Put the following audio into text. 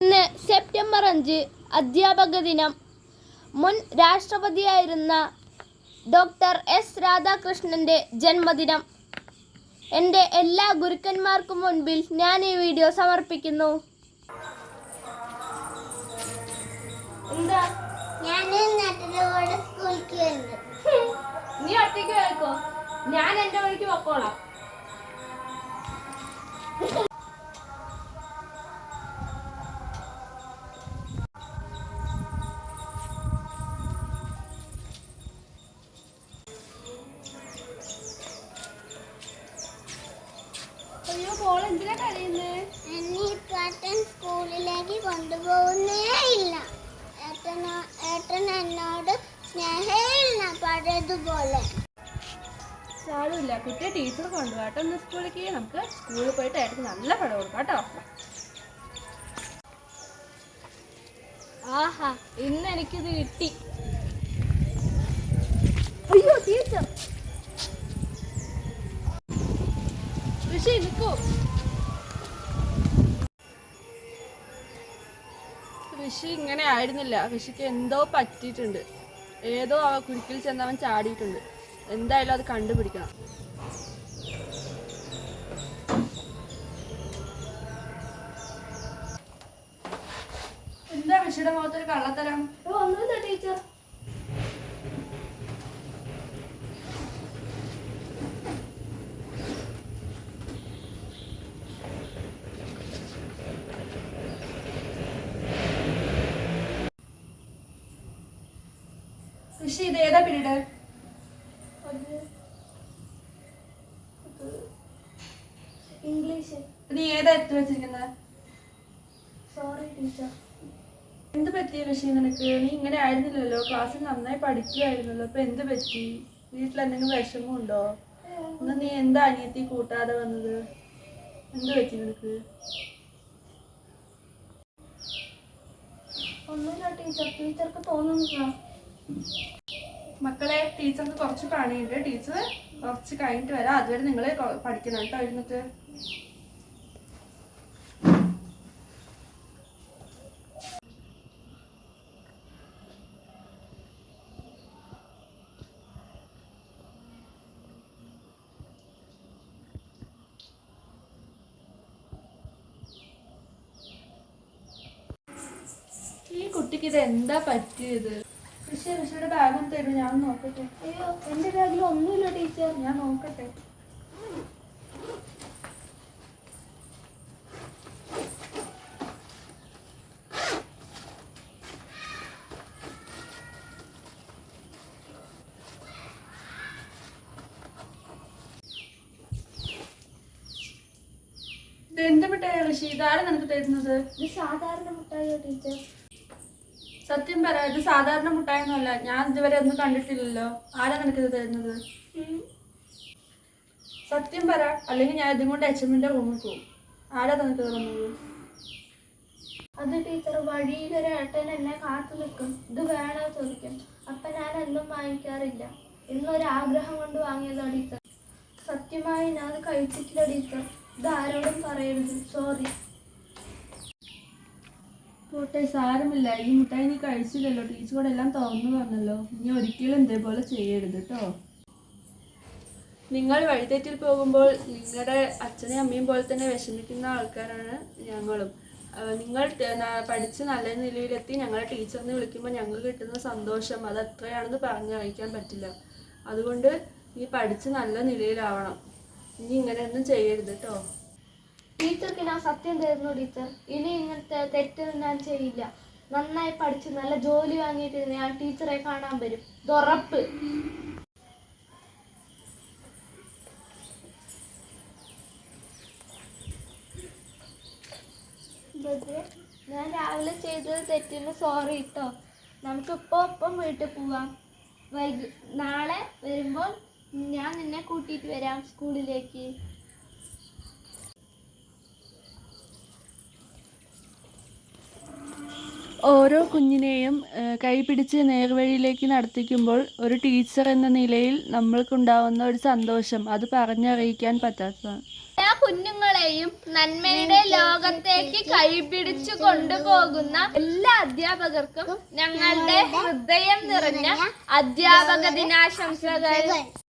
ഇന്ന് സെപ്റ്റംബർ അഞ്ച് അധ്യാപക ദിനം. മുൻ രാഷ്ട്രപതിയായിരുന്ന ഡോക്ടർ എസ് രാധാകൃഷ്ണന്റെ ജന്മദിനം. എന്റെ എല്ലാ ഗുരുക്കന്മാർക്കും മുൻപിൽ ഞാൻ ഈ വീഡിയോ സമർപ്പിക്കുന്നു. നീ ഒറ്റയ്ക്ക് കേൾക്കോ? ഞാൻ എന്റെ വഴിക്ക് പൊക്കോളാം. മോൾ എന്തിനാ കരയുന്നേ? എന്നെ ഇപ്രാട്ടൻ സ്കൂളിലേക്ക് കൊണ്ടുപോകുന്നേ ഇല്ല. ഏട്ടന ഏട്ടൻ എന്നോട് സ്നേഹമില്ല പഴയതുപോലെ. സാരമില്ല. കുട്ടിയെ ടീച്ചർ കൊണ്ടുപോകട്ടെ. ഒന്ന് സ്കൂളിലേക്ക് നമുക്ക് സ്കൂളിൽ പോയിട്ട് ഏട്ടന് നല്ല പഴം കൊടുക്കാം കേട്ടോ. ആഹാ ഇന്ന് എനിക്കിത് കിട്ടി. ആയിരുന്നില്ല. കൃഷിക്ക് എന്തോ പറ്റിയിട്ടുണ്ട്. ഏതോ ആ കുരുക്കിൽ ചെന്നവൻ ചാടിയിട്ടുണ്ട്. എന്തായാലും അത് കണ്ടുപിടിക്കണം. എന്താ കൃഷിയുടെ മുഖത്തൊരു കള്ളത്തരം? ഒന്നുമില്ല ടീച്ചർ. ഋഷി ഇത് ഏതാ പീരീഡ്? ഇംഗ്ലീഷ്. നീ ഏതാ എത്തി വെച്ചിരിക്കുന്നത്? സോറി ടീച്ചർ എന്ത് പറ്റി ഋഷി നിനക്ക്? നീ ഇങ്ങനെ ആയിരുന്നില്ലല്ലോ. ക്ലാസ്സിൽ നന്നായി പഠിക്കുമായിരുന്നല്ലോ അപ്പൊ എന്ത് പറ്റി? വീട്ടിൽ എന്തെങ്കിലും വിഷമം ഉണ്ടോ? ഇന്ന് നീ എന്താ അനിയത്തി കൂട്ടാതെ വന്നത്? എന്ത് പറ്റി നിനക്ക്? ഒന്നുമില്ല ടീച്ചർ ടീച്ചർക്ക് തോന്നുന്നു മക്കളെ ടീച്ചർക്ക് കുറച്ച് പണിയുണ്ട്. ടീച്ചർ കുറച്ച് കഴിഞ്ഞിട്ട് വരാം. അതുവരെ നിങ്ങൾ പഠിക്കണം കേട്ടോ ഇരുന്നിട്ട്. ഈ കുട്ടിക്ക് ഇത് എന്താ പറ്റിയത്? ഋഷി ഋഷിയുടെ ബാഗും തരും ഞാൻ നോക്കട്ടെ. അയ്യോ എന്റെ ബാഗിൽ ഒന്നുമില്ല ടീച്ചർ ഞാൻ നോക്കട്ടെ. എന്ത് മിഠായി ഋഷി? ഇതാരാ നിനക്ക് തരുന്നത്? ഇത് സാധാരണ മിഠായി ടീച്ചർ സത്യം പറ ഇത് സാധാരണ മുട്ടായൊന്നുമല്ല ഞാൻ ഇതുവരെ ഒന്നും കണ്ടിട്ടില്ലല്ലോ. ആരാ നിനക്ക് തരുന്നത്? സത്യം പറ അല്ലെങ്കിൽ ഞാൻ ഇതും കൊണ്ട് എച്ച് എമ്മിന്റെ റൂമിൽ പോകും. ആരാ നിനക്ക് തരുന്നത്? അത് ടീച്ചർ വഴിയിലൊരു ഏട്ടൻ എന്നെ കാത്തു നിൽക്കും. ഇത് വേണോ ചോദിക്കും. അപ്പൊ ഞാൻ എന്നും വാങ്ങിക്കാറില്ല. ഇന്നൊരു ആഗ്രഹം കൊണ്ട് വാങ്ങിയതാ ടീച്ചർ. സത്യമായി ഞാൻ അത് കഴിച്ചിട്ടില്ല ടീച്ചർ. ഇത് ആരോടും പറയരുത്. സോറി പോട്ടെ സാരമില്ല. ഈ മുട്ടായി നീ കഴിച്ചില്ലല്ലോ. ടീച്ചറോട് എല്ലാം തുറന്നു പറഞ്ഞല്ലോ. നീ ഒരിക്കലും ഇതേപോലെ ചെയ്യരുത് കേട്ടോ നിങ്ങൾ വഴിതെറ്റിൽ പോകുമ്പോൾ നിങ്ങളുടെ അച്ഛനെയും അമ്മയും പോലെ തന്നെ വിഷമിക്കുന്ന ആൾക്കാരാണ് ഞങ്ങളും. നിങ്ങൾ പഠിച്ച് നല്ല നിലയിലെത്തി ഞങ്ങളെ ടീച്ചറിനെ വിളിക്കുമ്പോൾ ഞങ്ങൾ കിട്ടുന്ന സന്തോഷം അത് എത്രയാണെന്ന് പറഞ്ഞറിയിക്കാൻ പറ്റില്ല. അതുകൊണ്ട് നീ പഠിച്ച് നല്ല നിലയിലാവണം. ഇനി ഇങ്ങനെയൊന്നും ചെയ്യരുത് കേട്ടോ ടീച്ചർക്ക് ഞാൻ സത്യം തരുന്നു ടീച്ചർ ഇനി ഇങ്ങനത്തെ തെറ്റ് ഞാൻ ചെയ്യില്ല. നന്നായി പഠിച്ച് നല്ല ജോലി വാങ്ങിയിട്ട് ഞാൻ ടീച്ചറെ കാണാൻ വരും. ഇത് ഉറപ്പ്. ബദ്രെ, ഞാൻ രാവിലെ ചെയ്തത് തെറ്റിന് സോറി കേട്ടോ നമുക്ക് ഇപ്പോൾ ഒപ്പം വീട്ടിൽ പോവാം. വൈകി നാളെ വരുമ്പോൾ ഞാൻ നിന്നെ കൂട്ടിയിട്ട് വരാം സ്കൂളിലേക്ക്. ഓരോ കുഞ്ഞിനെയും കൈപിടിച്ച് നേർവഴിയിലേക്ക് നടത്തിക്കുമ്പോൾ ഒരു ടീച്ചർ എന്ന നിലയിൽ നമ്മൾക്കുണ്ടാവുന്ന ഒരു സന്തോഷം. അത് പറഞ്ഞറിയിക്കാൻ പറ്റാത്തതാണ്. എല്ലാ കുഞ്ഞുങ്ങളെയും നന്മയുടെ ലോകത്തേക്ക് കൈപിടിച്ചു കൊണ്ടുപോകുന്ന എല്ലാ അധ്യാപകർക്കും ഞങ്ങളുടെ ഹൃദയം നിറഞ്ഞ അധ്യാപക ദിനാശംസകൾ.